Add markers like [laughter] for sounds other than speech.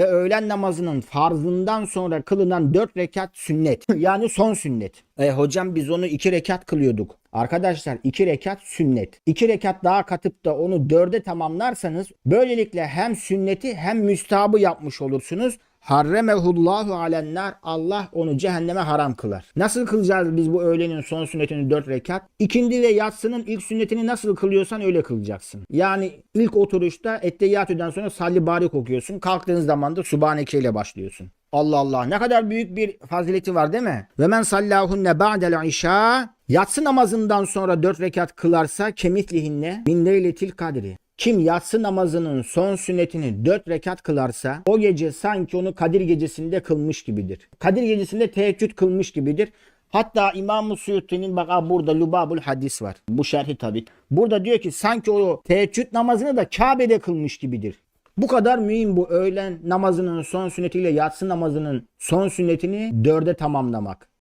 ve öğlen namazının farzından sonra kılınan 4 rekat sünnet. [laughs] yani son sünnet. E hocam biz onu 2 rekat kılıyorduk. Arkadaşlar 2 rekat sünnet. 2 rekat daha katıp da onu 4'e tamamlarsanız böylelikle hem sünneti hem müstahabı yapmış olursunuz. Harremehullahu alennar Allah onu cehenneme haram kılar. Nasıl kılacağız biz bu öğlenin son sünnetini 4 rekat? İkindi ve yatsının ilk sünnetini nasıl kılıyorsan öyle kılacaksın. Yani ilk oturuşta etteyyatüden sonra salli barik okuyorsun. Kalktığın zaman da subhaneke ile başlıyorsun. Allah Allah ne kadar büyük bir fazileti var değil mi? Ve men sallahunne ba'del işa yatsı namazından sonra 4 rekat kılarsa kemitlihinne min leyletil kadri. Kim yatsı namazının son sünnetini 4 rekat kılarsa o gece sanki onu Kadir gecesinde kılmış gibidir. Kadir gecesinde teheccüd kılmış gibidir. Hatta İmam-ı Suyuti'nin bak burada Lubabul Hadis var. Bu şerhi tabi. Burada diyor ki sanki o teheccüd namazını da Kabe'de kılmış gibidir. Bu kadar mühim bu öğlen namazının son sünnetiyle yatsı namazının son sünnetini dörde tamamlamak.